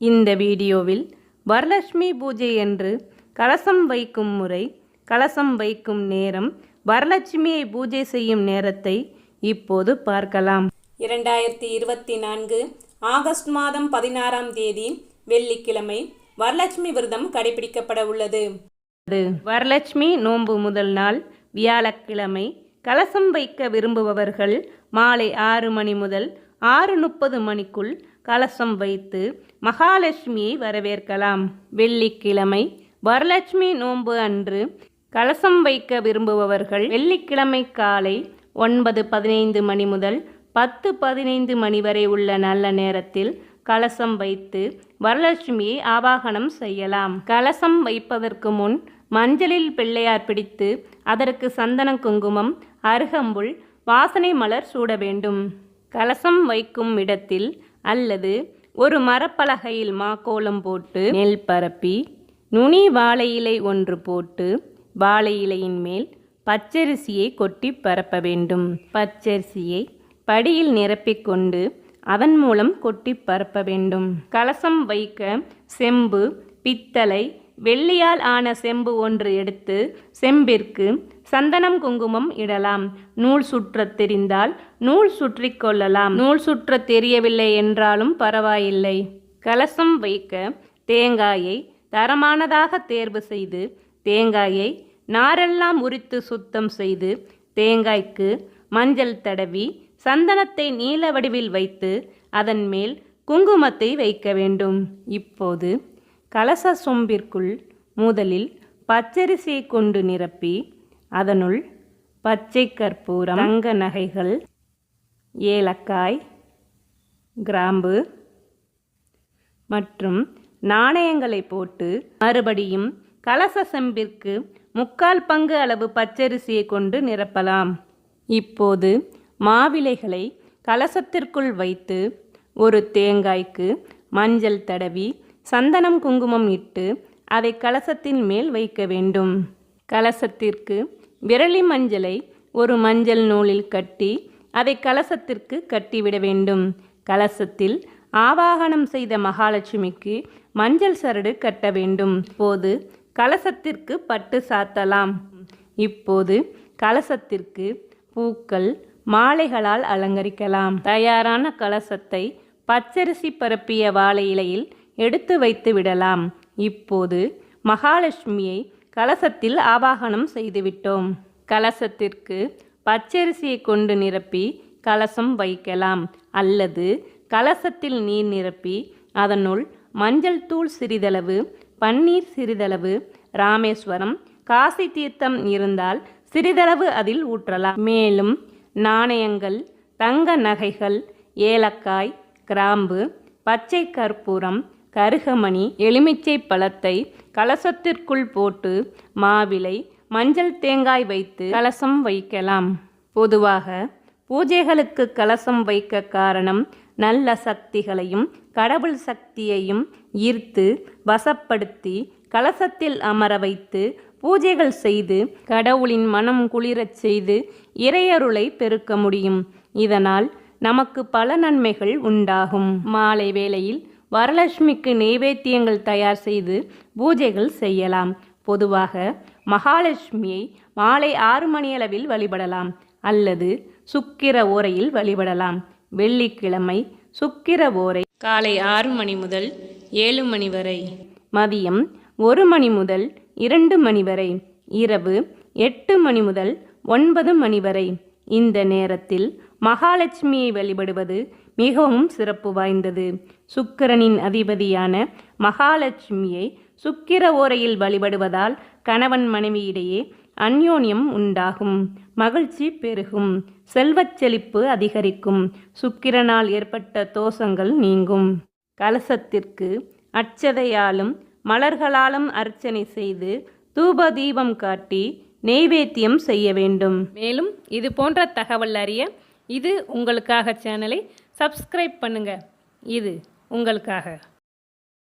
இந்த வீடியோவில் வரலட்சுமி பூஜை என்று கலசம் வைக்கும் முறை கலசம் வைக்கும் நேரம் வரலட்சுமியை பூஜை செய்யும் நேரத்தை இப்போது பார்க்கலாம். இரண்டாயிரத்தி இருபத்தி நான்கு ஆகஸ்ட் மாதம் பதினாறாம் தேதி வெள்ளிக்கிழமை வரலட்சுமி விரதம் கடைபிடிக்கப்பட உள்ளது. வரலட்சுமி நோன்பு முதல் நாள் வியாழக்கிழமை கலசம் வைக்க விரும்புபவர்கள் மாலை ஆறு மணி முதல் ஆறு முப்பது மணிக்குள் கலசம் வைத்து மகாலட்சுமியை வரவேற்கலாம். வெள்ளிக்கிழமை வரலட்சுமி நோன்பு அன்று கலசம் வைக்க விரும்புபவர்கள் வெள்ளிக்கிழமை காலை ஒன்பது பதினைந்து மணி முதல் பத்து பதினைந்து மணி வரை உள்ள நல்ல நேரத்தில் கலசம் வைத்து வரலட்சுமியை ஆவாகனம் செய்யலாம். கலசம் வைப்பதற்கு முன் மஞ்சளில் பிள்ளையார் பிடித்து அதற்கு சந்தன குங்குமம் அருகம்புல் வாசனை மலர் சூட வேண்டும். கலசம் வைக்கும் இடத்தில் அல்லது ஒரு மரப்பலகையில் மாக்கோலம் போட்டு நெல் பரப்பி நுனி வாழை இலை ஒன்று போட்டு வாழை இலையின் மேல் பச்சரிசியை கொட்டி பரப்ப வேண்டும். பச்சரிசியை படியில் நிரப்பிக்கொண்டு அதன் மூலம் கொட்டி பரப்ப வேண்டும். கலசம் வைக்க செம்பு பித்தளை வெள்ளியால் ஆன செம்பு ஒன்று எடுத்து செம்பிற்கு சந்தனம் குங்குமம் இடலாம். நூல் சுற்றத் தெரிந்தால் நூல் சுற்றி கொள்ளலாம். நூல் சுற்றத் தெரியவில்லை என்றாலும் பரவாயில்லை. கலசம் வைக்க தேங்காயை தரமானதாக தேர்வு செய்து தேங்காயை நாரெல்லாம் உரித்து சுத்தம் செய்து தேங்காய்க்கு மஞ்சள் தடவி சந்தனத்தை நீல வடிவில் வைத்து அதன் மேல் குங்குமத்தை வைக்க வேண்டும். இப்போது கலச சொம்பிற்குள் முதலில் பச்சரிசியை கொண்டு நிரப்பி அதனுள் பச்சை கற்பூரம் அங்க நகைகள் ஏலக்காய் கிராம்பு மற்றும் நாணயங்களை போட்டு மறுபடியும் கலச செம்பிற்கு முக்கால் பங்கு அளவு பச்சரிசியை கொண்டு நிரப்பலாம். இப்போது மாவிலைகளை கலசத்திற்குள் வைத்து ஒரு தேங்காய்க்கு மஞ்சள் தடவி சந்தனம் குங்குமம் இட்டு அதை கலசத்தின் மேல் வைக்க வேண்டும். கலசத்திற்கு விரலி மஞ்சளை ஒரு மஞ்சள் நூலில் கட்டி அதை கலசத்திற்கு கட்டிவிட வேண்டும். கலசத்தில் ஆவாகனம் செய்த மகாலட்சுமிக்கு மஞ்சள் சரடு கட்ட வேண்டும். போது கலசத்திற்கு பட்டு சாத்தலாம். இப்போது கலசத்திற்கு பூக்கள் மாலைகளால் அலங்கரிக்கலாம். தயாரான கலசத்தை பச்சரிசி பரப்பிய வாழை இலையில் எடுத்து வைத்து விடலாம். இப்போது மகாலட்சுமியை கலசத்தில் ஆவாகனம் செய்துவிட்டோம். கலசத்திற்கு பச்சரிசியை கொண்டு நிரப்பி கலசம் வைக்கலாம். அல்லது கலசத்தில் நீர் நிரப்பி அதனுள் மஞ்சள் தூள் சிறிதளவு பன்னீர் சிறிதளவு ராமேஸ்வரம் காசி தீர்த்தம் இருந்தால் சிறிதளவு அதில் ஊற்றலாம். மேலும் நாணயங்கள் தங்க நகைகள் ஏலக்காய் கிராம்பு பச்சை கற்பூரம் கருகமணி எலுமிச்சை பழத்தை கலசத்திற்குள் போட்டு மாவிலை மஞ்சள் தேங்காய் வைத்து கலசம் வைக்கலாம். பொதுவாக பூஜைகளுக்கு கலசம் வைக்க காரணம் நல்ல சக்திகளையும் கடவுள் சக்தியையும் ஈர்த்து வசப்படுத்தி கலசத்தில் அமர வைத்து பூஜைகள் செய்து கடவுளின் மனம் குளிரச் செய்து இறையருளை பெருக்க முடியும். இதனால் நமக்கு பல நன்மைகள் உண்டாகும். மாலை வேளையில் வரலட்சுமிக்கு நெய்வேத்தியங்கள் தயார் செய்து பூஜைகள் செய்யலாம். பொதுவாக மகாலட்சுமியை மாலை ஆறு மணியளவில் வழிபடலாம் அல்லது சுக்கிர ஓரையில் வழிபடலாம். வெள்ளிக்கிழமை சுக்கிர ஓரை காலை ஆறு மணி முதல் ஏழு மணி வரை. மதியம் ஒரு மணி முதல் இரண்டு மணி வரை. இரவு எட்டு மணி முதல் ஒன்பது மணி வரை. இந்த நேரத்தில் மகாலட்சுமியை வழிபடுவது மிகவும் சிறப்பு வாய்ந்தது. சுக்கிரனின் அதிபதியான மகாலட்சுமியை சுக்கிர ஓரையில் வழிபடுவதால் கணவன் மனைவியிடையே அந்யோன்யம் உண்டாகும். மகிழ்ச்சி பெருகும். செல்வச் செழிப்பு அதிகரிக்கும். சுக்கிரனால் ஏற்பட்ட தோஷங்கள் நீங்கும். கலசத்திற்கு அச்சதையாலும் மலர்களாலும் அர்ச்சனை செய்து தூப தீபம் காட்டி நெய்வேத்தியம் செய்ய வேண்டும். மேலும் இது போன்ற தகவல் அறிய இது உங்களுக்காக சேனலை சப்ஸ்கிரைப் பண்ணுங்கள் இது உங்களுக்காக.